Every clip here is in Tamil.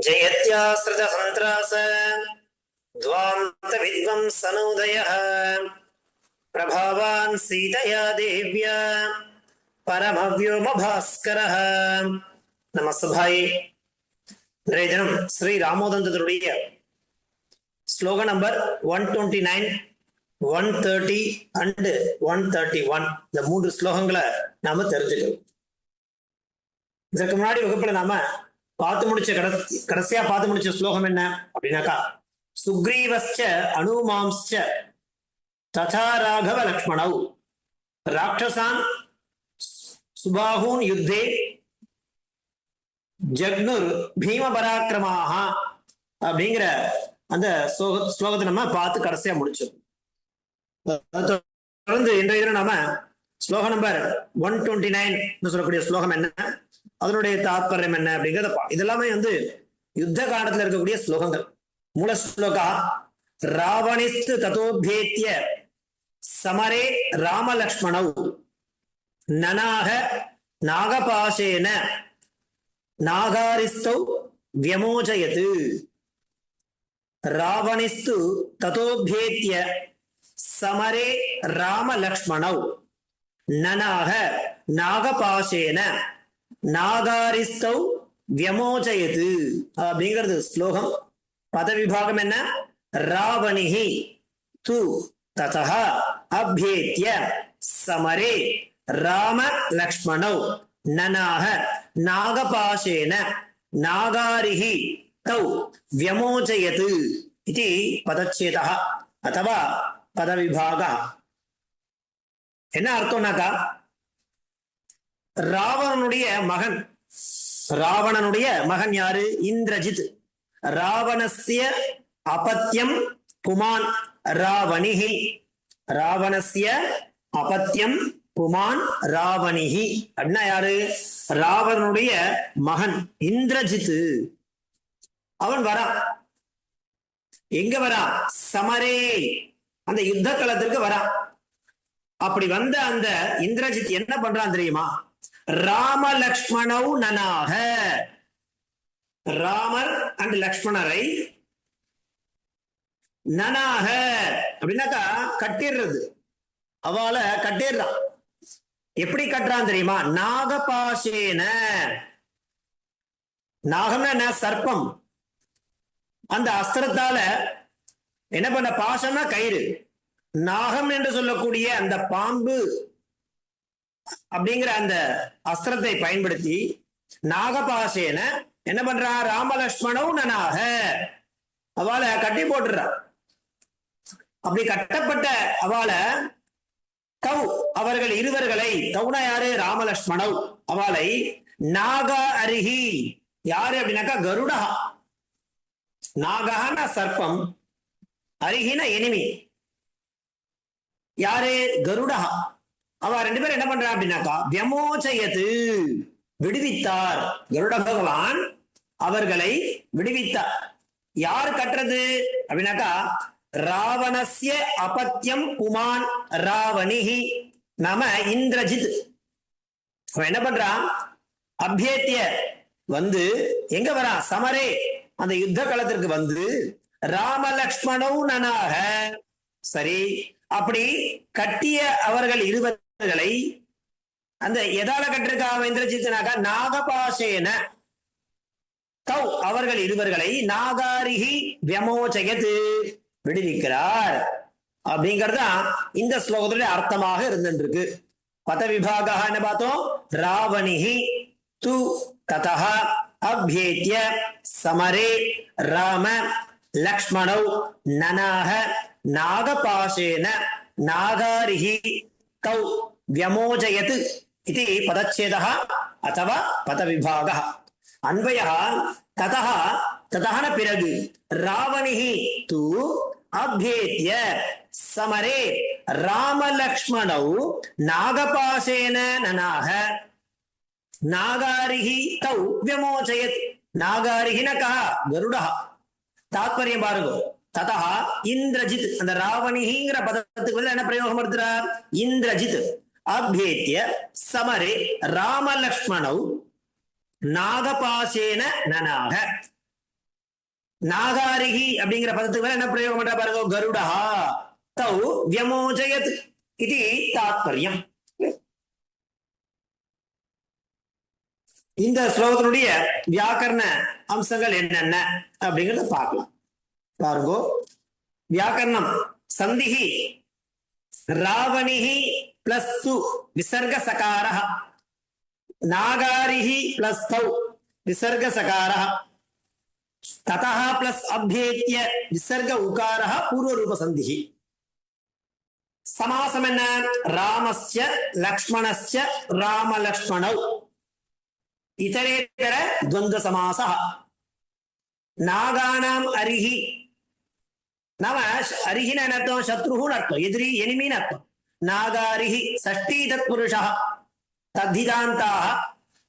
जयत्याश्रितसन्त्रास द्वान्तविद्वंसनोदयः प्रभावान् सीतया देव्या பரமவியோமபாஸ்கரः நம்ம சபாய் இன்றைய தினம் ஸ்ரீ ராமோதந்தருடைய ஸ்லோக number one twenty nine one thirty and one thirty one இந்த மூன்று ஸ்லோகங்களை நாம தெரிஞ்சுக்கிறோம் இதற்கு முன்னாடி வகுப்புல நாம பார்த்து முடிச்ச கடைசி கடைசியா பார்த்து முடிச்ச ஸ்லோகம் என்ன? அப்படின்னாக்கா சுக்ரீவஸ்ச அனுமாம்ஸ்ச ததா ராகவ லக்ஷ்மணவ் ராட்சசான் சுபாகூன் யுத்தே ஜக்னுர் பீம பராக்கிரமாக அப்படிங்கிற அந்த ஸ்லோக ஸ்லோகத்தை நம்ம பார்த்து கடைசியா முடிச்சோம் தொடர்ந்து இன்றைய நாம ஸ்லோகம் நம்பர் ஒன் டுவெண்ட்டி நைன் சொல்லக்கூடிய ஸ்லோகம் என்ன? அதனுடைய தாத்பரியம் என்ன அப்படிங்கிறத இதெல்லாமே வந்து யுத்த காலத்துல இருக்கக்கூடிய ஸ்லோகங்கள். மூல ஸ்லோகா ராவணிஸ்து ததோபேத்திய சமரே ராமலக்ஷ்மணவ் நனாக நாகபாசேன நாகாரிஸ்தௌ வியமோஜயது ராவணிஸ்து ததோபேத்திய சமரே ராமலக்ஷ்மணவ் நனாக நாகபாசேன நாகாரிஸ்தௌ வியமோஜயது அப்படிங்கிறது ஸ்லோகம். பதவிபாகம் என்ன? ராவணிஹி து ததா அபேத்திய சமரே ராம லக்ஷ்மணௌ நனாக நாகபாசேன நாகாரிஹி தௌ வியமோஜயது இது பதச்சேதா அथवा பதவிபாக என்ன அர்த்தம்னாக்கா? ராவணனுடைய மகன். ராவணனுடைய மகன் யாரு? இந்திரஜித். ராவணசிய அபத்தியம் புமான். ராவணிகி. ராவணஸ்ய அபத்தியம் புமான். ராவணிகி. அப்படின்னா யாரு? ராவணனுடைய மகன். இந்திரஜித் அவன் வரான் எங்க வரான் சமரே. அந்த யுத்த களத்திற்கு வரான் அப்படி வந்த அந்த இந்திரஜித் என்ன பண்றான் தெரியுமா? ராம லக்ஷ்மணவ் நனாக ராமர் அண்ட் லக்ஷ்மணரை நனாக. அப்படின்னாக்கா கட்டிடுறது அவளை கட்டிடுறான் எப்படி கட்டுறான் தெரியுமா? நாகபாசேன நாகம்னா என்ன? சர்ப்பம். அந்த அஸ்திரத்தால என்ன பண்ண? பாசம்னா கயிறு. நாகம் என்று சொல்லக்கூடிய அந்த பாம்பு. அப்படிங்கிற அந்த அஸ்திரத்தை பயன்படுத்தி நாகபாசேன என்ன பண்றா? ராமலட்சுமணவும் நனாக. அவளை கட்டி போட்டுறா. அப்படி கட்டப்பட்ட அவளை கவு அவர்கள் இருவர்களை கவுனா யாரு? ராமலட்சுமணவ் அவளை நாக அருகி. யாரு அப்படின்னாக்கா? கருடா. நாகன சர்ப்பம் அருகின எனிமி. யாரு? கருடா. அவ ரெண்டு பேரும் என்ன பண்றா அப்படின்னாக்கா வியமோச்சயத்து விடுவித்தார். கருட பகவான் அவர்களை விடுவித்தார். யார் கட்டுறது அப்படின்னாக்கா ராவணசிய அபத்தியம் புமான் ராவணிஹி நம இந்திரஜித். அவன் என்ன பண்றான் அபியேத்திய வந்து எங்க வரான் சமரே. அந்த யுத்த களத்திற்கு வந்து ராம நனாக. சரி அப்படி கட்டிய அவர்கள் இருவர்களை அந்த எதால கட்டிருக்கா அவன் இந்திரஜித்னாக்கா நாகபாசேன. தௌ அவர்கள் இருவர்களை நாகாரிகி வியமோச்சயத்து விடுவிக்கிறார். அப்படிங்கறதுதான் இந்த ஸ்லோகத்துடைய அர்த்தமாக இருந்துருக்கு பத விபாகா என்ன பார்த்தோம்? ராவணிகி து ததா அபியேத்திய சமரே ராம லக்ஷ்மணௌ நனாக நாகபாசேன நாகாரிகி தௌ வியமோஜயத் இது பதச்சேதः அத்தவா பதவிபாக அன்வயः ததா ததான பிறகு ராவணிஹி தூ அபேத்திய சமரே ராமலக்ஷ்மணௌ நாகபாசேன நனாக நாகாரிஹி தௌ வியமோச்சயத் நாகாரிஹின கா கருடா தாத்பரியம் பாருங்க ததா இந்திரஜித் அந்த ராவணிங்கிற பதத்துக்கு என்ன பிரயோகம் படுத்துறார் இந்திரஜித்। அபேத்திய சமரே ராமலக்ஷ்மணௌ நாகபாசேன நனாக நாகாரிகி அப்படிங்கிற பதத்துக்கு மேல என்ன பிரயோகம் பண்ற பாருங்க கருடா தௌ வியமோஜயத் இது தாத்பரியம் இந்த ஸ்லோகத்தினுடைய வியாக்கரண அம்சங்கள் என்னென்ன அப்படிங்கறத பார்க்கலாம். பாருங்கோ. வியாக்கரணம் சந்திகி ராவணிகி பிளஸ் சு விசர்க சகாரா நாகாரிஹி பிளஸ் தௌ விசர்க சகாரா ததா பிளஸ் அபேத்திய விசர்க உகாரா பூர்வரூப சந்திஹி சமாசம் என்ன? ராமஸ்ய லக்ஷ்மணஸ்ய ராம லக்ஷ்மணவ் இதரேதர துவந்த சமாசா நாகானாம் அருகி நாம அருகின அர்த்தம் சத்ருன்னு அர்த்தம் எதிரி எனிமின்னு அர்த்தம் நாகாரிஹி சஷ்டி தத்புருஷா தத்திதாந்தா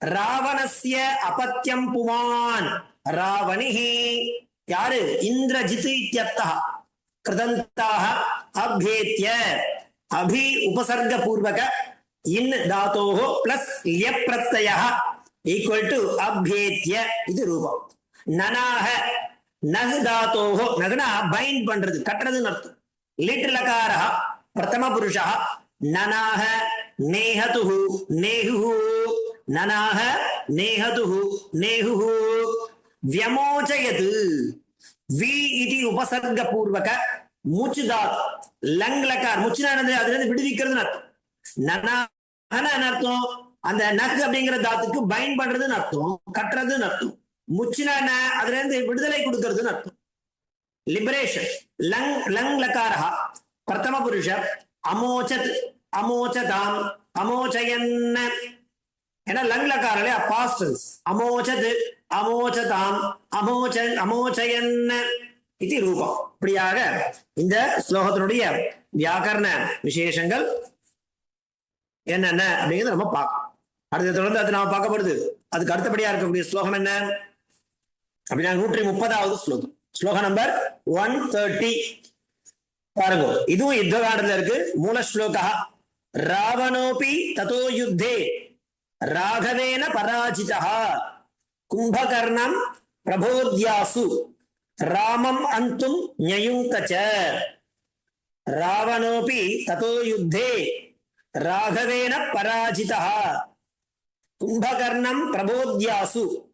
ராவணஸ்ய அபத்தியம் புமான் ராவணிஹி யாரு இந்திரஜித் இத்தியர்த்தா கிருதந்தாக அபேத்திய அபி உபசர்க பூர்வக இன் தாத்தோஹோ பிளஸ் லியப்பிரத்தய ஈக்குவல் டு அபேத்திய இது ரூபம் நனாக நகு தாத்தோஹோ நகுனா பைண்ட் பண்றது கட்டுறதுன்னு அர்த்தம் லிட்டில் அகாரா பிரதம புருஷः நனாக நேஹதுஹு நேஹுஹு நனாக நேஹதுஹு நேஹுஹு வியமோச்சயத் வி இதி உபசர்க பூர்வக மூச்சு தாத் லங் லக்கார் மூச்சு அதுல இருந்து விடுவிக்கிறதுன்னு அர்த்தம். நனாகன அர்த்தம்? அந்த நக் அப்படிங்கிற தாத்துக்கு பைன் பண்றதுன்னு அர்த்தம். கட்டுறதுன்னு அர்த்தம். முச்சினா என்ன? அதுல இருந்து விடுதலை கொடுக்கறதுன்னு அர்த்தம். லிபரேஷன் லங் லங் லக்காரா பிரதம புருஷர் அமோச்சத் அமோச்சதாம் அமோச்சயன்ன ஏன்னா லங் லக்கார இல்லையா பாஸ்டன்ஸ் அமோச்சதாம் அமோச்ச அமோச்சயன்ன இது ரூபம் இப்படியாக இந்த ஸ்லோகத்தினுடைய வியாக்கரண விசேஷங்கள் என்னென்ன அப்படிங்கிறது நம்ம பார்க்கணும் அடுத்த தொடர்ந்து அது நாம பார்க்கப்படுது அதுக்கு அடுத்தபடியா இருக்கக்கூடிய ஸ்லோகம் என்ன அப்படின்னா நூற்றி முப்பதாவது ஸ்லோகம் ஸ்லோகம் நம்பர் ஒன் தேர்ட்டி பாருங்க. இதுவும் யுத்த காண்டத்துல இருக்கு. மூல ஸ்லோகா. ராவணோபி ததோ யுத்தே. ராகவேன பராஜிதா கும்பகர்ணம் பிரபோத்யாசு. ராமம் அந்தும் ஞயுங்கச்ச. ராவணோபி ததோ யுத்தே. ராகவேன பராஜிதா கும்பகர்ணம் பிரபோத்யாசு.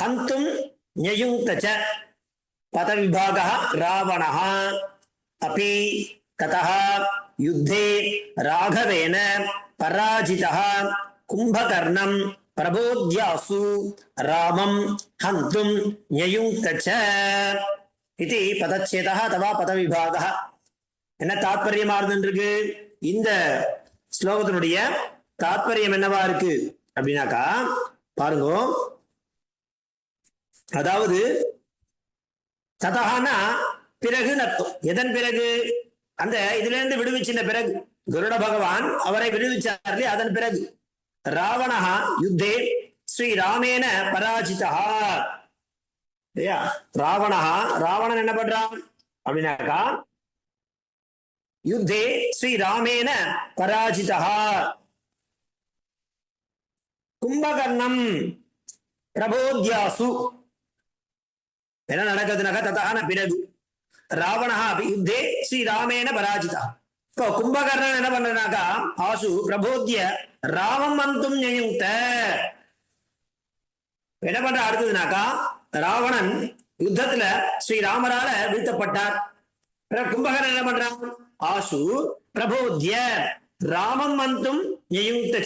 ஹந்தும் ஞயுங்கச்ச. பதவிபாக ராவணா अपि ततः युद्धे राघवेन पराजितः कुम्भकर्णं प्रबोध्यासु रामं हन्तुं न्ययुङ्क्त च इति पदच्छेदः अथवा पदविभागः என்ன தாத்பரியமா இருந்துருக்கு இந்த ஸ்லோகத்தினுடைய தாத்பரியம் என்னவா இருக்கு அப்படின்னாக்கா பாருங்க அதாவது ததகானா பிறகு அர்த்தம் எதன் பிறகு? அந்த இதுல இருந்து விடுவிச்சின பிறகு. கருட பகவான் அவரை விடுவிச்சார் அதன் பிறகு. ராவணஹா யுத்தே ஸ்ரீ ராமேன பராஜிதா. இல்லையா? ராவணஹா ராவணன் என்ன பண்றான்? அப்படின்னாக்கா யுத்தே ஸ்ரீ ராமேன பராஜிதா. கும்பகர்ணம் பிரபோத்யாசு. என்ன நடக்குதுனாக்கா? ததான பிறகு. ராவணா அபி யுத்தே பராஜிதா. இப்போ கும்பகர்ணன் என்ன பண்றனாக்கா ஆசு பிரபோத்திய ராமம் அந்தும் நியுக்த என்ன பண்ற அடுத்ததுனாக்கா ராவணன் யுத்தத்துல ஸ்ரீராமரால வீழ்த்தப்பட்டார். பிறகு கும்பகர்ணன் என்ன பண்றான் ஆசு பிரபோத்திய ராமம் மந்தும் நியுக்த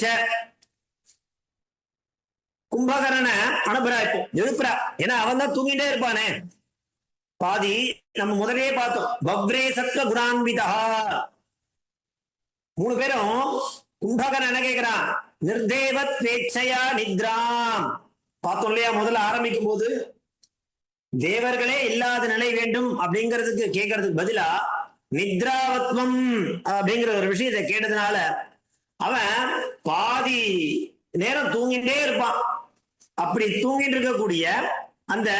கும்பகரனை அனுப்புறா இப்போ எழுப்புறா ஏன்னா அவன் தான் தூங்கிட்டே இருப்பானே. பாதி நம்ம முதலே பார்த்தோம். பவ்ரே சத்வ குணான்விதா. மூணு பேரும் கும்பகன் என்ன கேட்கிறான் நிர்தேவத் பேச்சையா நித்ராம். பார்த்தோம் இல்லையா முதல்ல ஆரம்பிக்கும் போது? தேவர்களே இல்லாத நிலை வேண்டும் அப்படிங்கிறதுக்கு கேட்கறதுக்கு பதிலா நித்ராவத்வம் அப்படிங்கிற ஒரு விஷயத்தை கேட்டதுனால அவன் பாதி நேரம் தூங்கிட்டே இருப்பான். அப்படி தூங்கிட்டு இருக்கக்கூடிய அந்த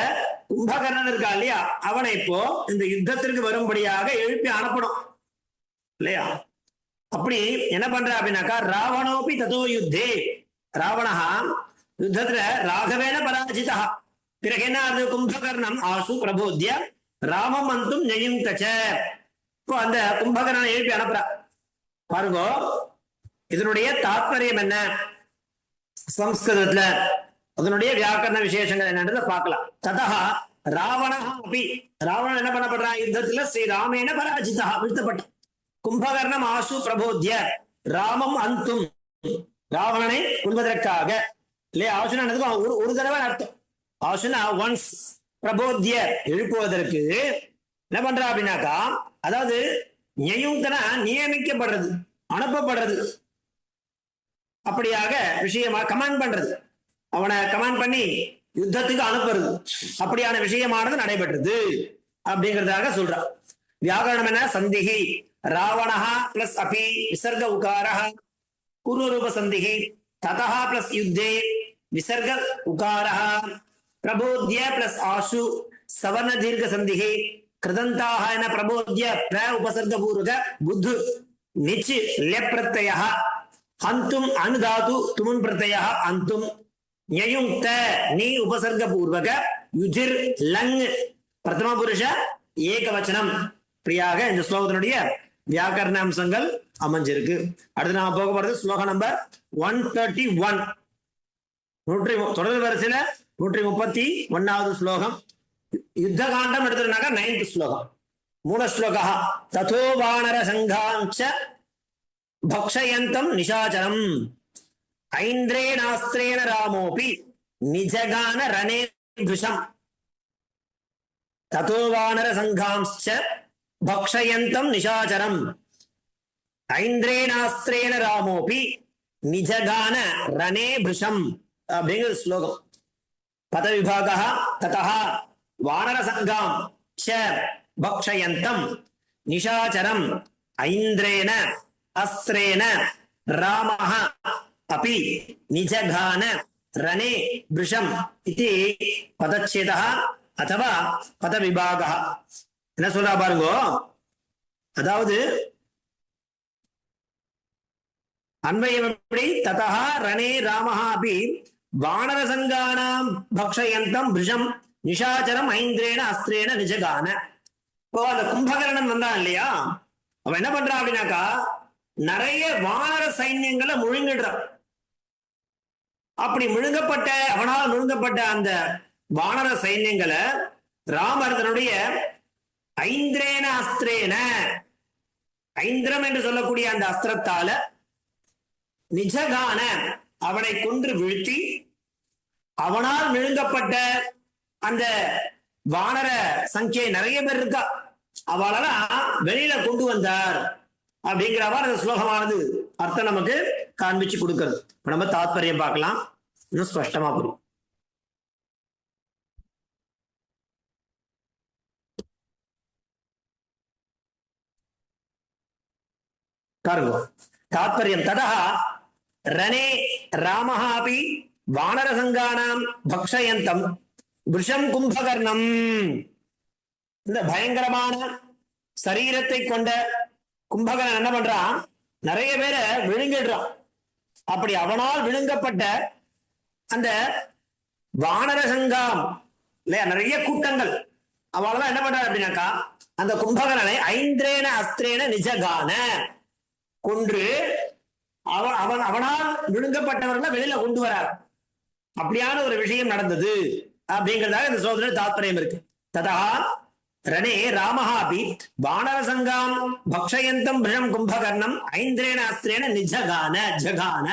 கும்பகர்ணன் இருக்கா இல்லையா? அவனை இப்போ இந்த யுத்தத்திற்கு வரும்படியாக எழுப்பி அனுப்பணும். இல்லையா? அப்படி என்ன பண்ற அப்படின்னாக்கா ராவணோபி ததோ யுத்தே ராவணஹா யுத்தத்துல ராகவேன பராஜிதா பிறகு என்ன ஆகுது? கும்பகர்ணம் ஆசு பிரபோத்திய ராமம் அந்தும் நெயுங்கச்ச இப்போ அந்த கும்பகர்ணனை எழுப்பி அனுப்புறா. பாருங்க இதனுடைய தாத்பரியம் என்ன? சம்ஸ்கிருதத்துல அதனுடைய வியாக்கரண விசேஷங்கள் என்னன்றதை பார்க்கலாம். ததா ராவணா அப்படி ராவணன் என்ன பண்ணப்படுறான் யுத்தத்துல ஸ்ரீ ராமேன பராஜிதா வீழ்த்தப்பட்டான் கும்பகர்ணம் ஆசு பிரபோத்திய. ராமம் அந்தும். ராவணனை கொள்வதற்காக இல்லையா? ஆசுனா ஒரு ஒரு தடவை அர்த்தம். ஆசுனா ஒன்ஸ் பிரபோத்திய எழுப்புவதற்கு என்ன பண்றா அப்படின்னாக்கா அதாவது நியுக்தனா நியமிக்கப்படுறது அனுப்பப்படுறது. அப்படியாக விஷயமா கமாண்ட் பண்றது. அவனை கமாண்ட் பண்ணி யுத்தத்துக்கு அனுப்புறது. அப்படியான விஷயமானது நடைபெற்றது. அப்படிங்கிறதாக சொல்றான். வியாகரணம் என்ன? சந்திகி ராவணஹா பிளஸ் அபி விசர்க உகாரஹ. பூர்வரூப சந்திகி ததஹா பிளஸ் யுத்தே விசர்க உகாரஹா. பிரபோத்ய பிளஸ் ஆசு சவர்ண தீர்க்க சந்திகி கிருதந்தாக என பிரபோத்ய பிர உபசர்க பூர்வக புத்து நிச்சு லியப்பிரத்தய ஹந்தும் அனுதாது துமுன் பிரத்தய அந்தும் ஞயுக்த நீ உபசர்க பூர்வக யுஜிர் லங். பிரதம புருஷ ஏகவச்சனம். இப்படியாக இந்த ஸ்லோகத்தினுடைய வியாக்கரண அம்சங்கள் அமைஞ்சிருக்கு. அடுத்து நாம போக போறது ஸ்லோகம் நம்பர் ஒன் தேர்ட்டி ஒன் நூற்றி தொடர் வரிசையில நூற்றி முப்பத்தி ஒன்னாவது ஸ்லோகம். யுத்த காண்டம் எடுத்துனாக்கா நைன்த் ஸ்லோகம். மூல ஸ்லோகா ததோ வானர சங்காஞ்ச பக்ஷயந்தம் நிஷாச்சரம். ஐந்திரேனாஸ்திரேன ராமோபி நிஜகான ரணே விஷம் ததோவானர சங்காம்ச்ச பக்ஷயந்தம் நிஷாச்சரம் ஐந்திரேனாஸ்திரேன ராமோபி நிஜகான ரணே பிருஷம் அப்படிங்கிறது ஸ்லோகம் பதவிபாக ததா வானர சங்காம் ச பக்ஷயந்தம் நிஷாச்சரம் ஐந்திரேன அஸ்திரேன ராமஹ अपि निजघान रणे वृषम् इति पदच्छेदः अथवा பதவிபாகः என்ன சொல்றா பாருங்கோ அதாவது அன்வயம் எப்படி ததா ரணே ராமஹ அபி வானரசங்கானாம் பக்ஷயந்தம் பிருஷம் நிஷாச்சரம் ஐந்திரேன அஸ்திரேன நிஜகான இப்போ அந்த கும்பகரணன் வந்தான் இல்லையா அவன் என்ன பண்றான் அப்படின்னாக்கா நிறைய வானர சைன்யங்களை முழுங்கிடுறான் அப்படி முழுங்கப்பட்ட அவனால் நுழுங்கப்பட்ட அந்த வானர சைன்யங்களை ராமர் தன்னுடைய ஐந்திரேன அஸ்திரேன ஐந்திரம் என்று சொல்லக்கூடிய அந்த அஸ்திரத்தால நிஜகான அவனை கொன்று வீழ்த்தி அவனால் விழுங்கப்பட்ட அந்த வானர சங்கியை நிறைய பேர் இருக்கா? அவளெல்லாம் வெளியில கொண்டு வந்தார். அப்படிங்கிறவாறு அந்த ஸ்லோகமானது அர்த்தம் நமக்கு காண்பிச்சு கொடுக்கறது. இப்ப நம்ம தாத்பரியம் பார்க்கலாம். இன்னும் ஸ்பஷ்டமா புரியும். பாருங்க. தாத்பரியம் ததா ரணே ராமஹ வானரசங்கானாம் பக்ஷயந்தம் விஷம் கும்பகர்ணம். இந்த பயங்கரமான சரீரத்தை கொண்ட கும்பகர்ணன் என்ன பண்றான்? நிறைய பேரை விழுங்கிடுறான். அப்படி அவனால் விழுங்கப்பட்ட அந்த வானர சங்கம் இல்லையா? நிறைய கூட்டங்கள். அவளெல்லாம் என்ன பண்றாரு அப்படின்னாக்கா அந்த கும்பகரனை ஐந்திரேன அஸ்திரேன நிஜகான கொன்று அவன் அவன் அவனால் விழுங்கப்பட்டவர்களை வெளியில கொண்டு வரார். அப்படியான ஒரு விஷயம் நடந்தது. அப்படிங்கிறதாக இந்த சோதனை தாத்பரியம் இருக்கு. ததா ரணே ராமஹாபி வானரசங்காம் பக்ஷயந்தம் பிரம் கும்பகர்ணம் ஐந்திரேன அஸ்திரேன நிஜகான ஜகான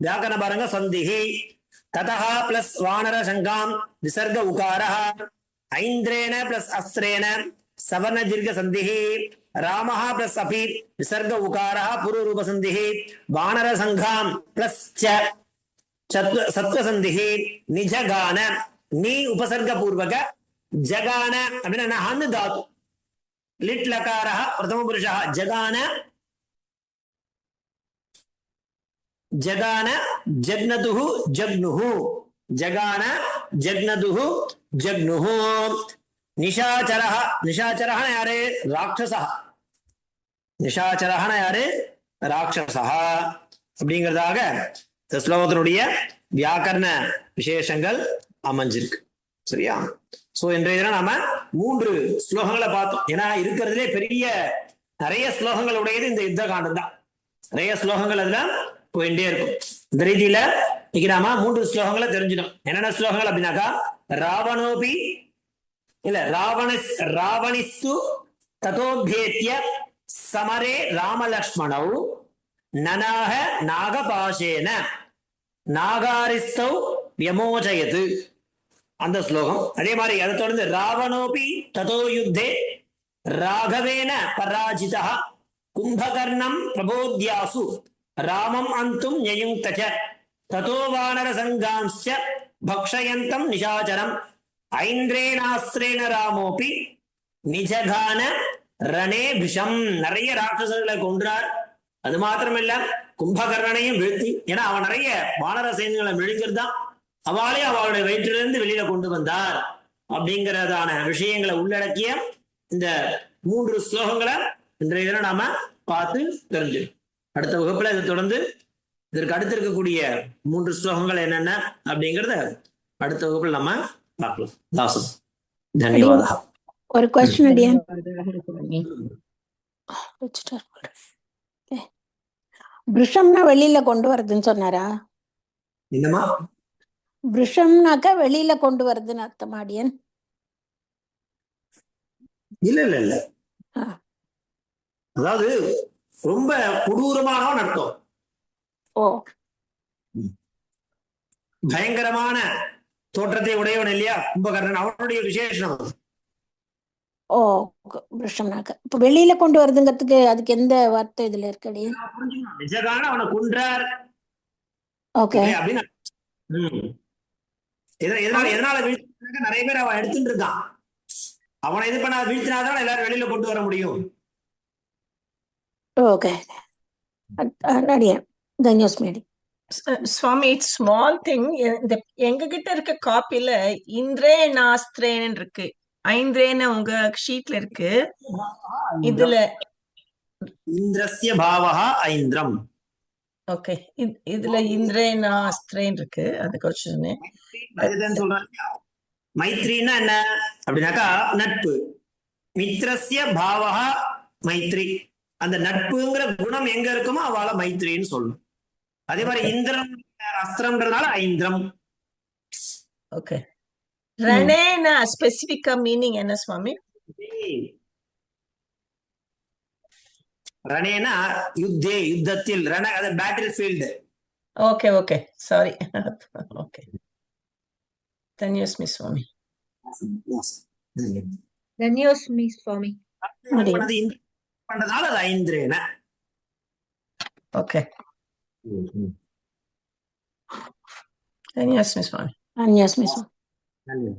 வியாக்கரண பாருங்க சந்திஹி ததா பிளஸ் வானரசங்காம் விசர்க உகாரா ஐந்திரேன பிளஸ் அஸ்திரேன சவர்ண தீர்க்க சந்திஹி ராமஹா பிளஸ் அபி விசர்க உகாரः பூர்வரூப சந்திஹி வானர சங்காம் பிளஸ் ச சத்வ சத்வசந்திஹி நிஜகான நீ உபசர்க பூர்வக ஜகான அப்படின்னா ஹன்னு தாத்து லிட் லகாரः பிரதம புருஷः ஜகான ஜகான ஜக்னதுஹு ஜக்னுஹு ஜகான ஜக்னதுஹு ஜக்னுஹு நிஷாச்சரஹ நிஷாச்சரஹன யாரு ராட்சசா நிஷாச்சரஹன யாரு ராட்சசா அப்படிங்கிறதாக இந்த ஸ்லோகத்தினுடைய வியாக்கரண விசேஷங்கள் அமைஞ்சிருக்கு. சரியா? சோ இன்றைய தினம் நாம மூன்று ஸ்லோகங்களை பார்த்தோம். ஏன்னா இருக்கிறதுலே பெரிய நிறைய ஸ்லோகங்கள் உடையது இந்த யுத்த காண்டம் தான் நிறைய ஸ்லோகங்கள் அதுல போயிட்டே இருக்கும். இந்த ரீதியில இன்னைக்கு நாம மூன்று ஸ்லோகங்களை தெரிஞ்சிடும் என்னென்ன ஸ்லோகங்கள் அப்படின்னாக்கா ராவணோபி இல்ல ராவண ராவணிஸ்து ததோபேத்திய சமரே ராமலக்ஷ்மணௌ நனாக நாகபாஷேன நாகாரிஸ்தௌ வியமோஜயது. அந்த ஸ்லோகம். அதே மாதிரி அதை தொடர்ந்து ராவணோபி ததோ யுத்தே ராகவேன பராஜிதா கும்பகர்ணம் பிரபோத்யாசு ராமம் அந்தும் ஞயுங்கச்ச ததோ வானர சங்காம்ச்ச பக்ஷயந்தம் நிஷாச்சரம் ஐந்திரேனாஸ்திரேன ராமோபி நிஜகான ரணே விஷம் நிறைய ராட்சசர்களை கொன்றார். அது மாத்திரமில்ல கும்பகர்ணனையும் வீழ்த்தி ஏன்னா அவன் நிறைய வானர சேனங்களை விழுங்கிருந்தான் அவளே அவளுடைய வயிற்றிலிருந்து வெளியில கொண்டு வந்தார். அப்படிங்கிறதான விஷயங்களை உள்ளடக்கிய இந்த மூன்று ஸ்லோகங்களை இன்றைய தினம் நாம பார்த்து தெரிஞ்சு அடுத்த வகுப்புல இதை தொடர்ந்து இதற்கு அடுத்து இருக்கக்கூடிய மூன்று ஸ்லோகங்கள் என்னென்ன அப்படிங்கறத அடுத்த வகுப்புல நம்ம பார்க்கலாம். தாசம் தன்யவாதா ஒரு கொஸ்டின் விஷம்னா வெளியில கொண்டு வருதுன்னு சொன்னாரா? என்னமா விஷம்னாக்கா வெளியில கொண்டு வருதுன்னு அர்த்தம் அடியன்? இல்ல இல்ல இல்ல. அதாவது ரொம்ப கொடூரமானவன் அர்த்தம். ஓ. பயங்கரமான தோற்றத்தை உடையவன் இல்லையா? கும்பகர்ணன் அவனுடைய விசேஷம். ஓ விஷம்னாக்க இப்ப வெளியில கொண்டு வருதுங்கிறதுக்கு அதுக்கு எந்த வார்த்தை இதுல இருக்கு அடியன்? நிஜகான அவனை கொன்றார். ஓகே. அப்படின்னு. எதனால எதனால- எதனால வீழ்த்தினாக்க நிறைய பேர் அவன் எடுத்துட்டு இருக்கான். அவனை இது பண்ண வீழ்த்தினாதான் எல்லாரும் வெளியில கொண்டு வர முடியும். ஓகே அடியன் தன்யோஸ்மேடி S- சுவாமி இட்ஸ் ஸ்மால் திங் இந்த எங்க கிட்ட இருக்க காப்பில இந்திரே நாஸ்திரேன்னு இருக்கு. ஐந்திரேன்னு உங்க ஷீட்ல இருக்கு. இதுல இந்திரஸ்ய பாவகா ஐந்திரம். ஓகே இதுல இந்திரே நாஸ்திரேன்னு இருக்கு. அது கொஞ்சம் அதுதான் சொல்றேன் மைத்ரின்னா என்ன? அப்படின்னாக்கா நட்பு. மித்ரஸ்ய பாவகா மைத்ரி. அந்த நட்புங்கிற குணம் எங்க இருக்குமோ அவளை மைத்ரின்னு சொல்லணும் அதே மாதிரி இந்திரம் அஸ்திரம்ன்றதுனால ஐந்திரம். ஓகே ரணேன ஸ்பெசிபிக்கா மீனிங் என்ன சுவாமி? ரணேனா யுத்தே யுத்தத்தில் ரண அது battle field okay okay sorry okay தன்யோஸ்மி சுவாமி தன்யோஸ்மி சுவாமி பண்ணதால அது ஐந்திரேன ஓகே தன்யோஸ்மி சுவாமி தன்யோஸ்மி சுவாமி